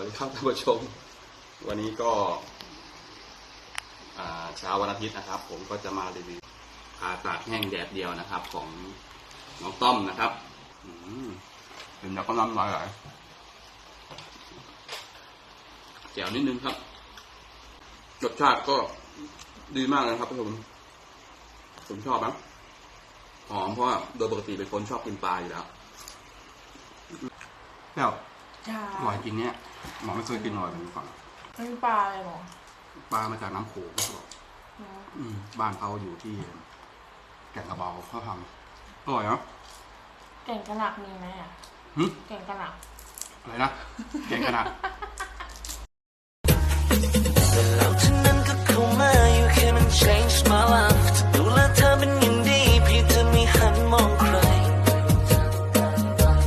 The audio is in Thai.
วัสดีครับท่านผู้ชม วันนี้ก็เช้าวันอาทิตย์นะครับ ผมก็จะมารีวิวปลาตากแห้งแดดเดียวนะครับ ของน้องต้อมนะครับอืมเห็นแล้วก็น้ำลายไหลแจ๋วนิดนึงครับรสชาติก็ดีมากนะครับท่านผู้ชมผมชอบนะหอมเพราะโดยปกติเป็นคนชอบกินปลาอยู่แล้วแล้ว จ้าอร่อยจริงเนี่ยหมอไม่เคยกินอร่อยแบบนี้ก่อนไม่มีปลาเลยเหรอปลามาจากน้ำโขงเขาบอกเนอะอืมบ้านเขาอยู่ที่แก่งกระเบาเขาทำอร่อยเนาะแก่งกระหลักมีไหมอะหึแก่งกระหลักอะไรนะ แก่งขนาด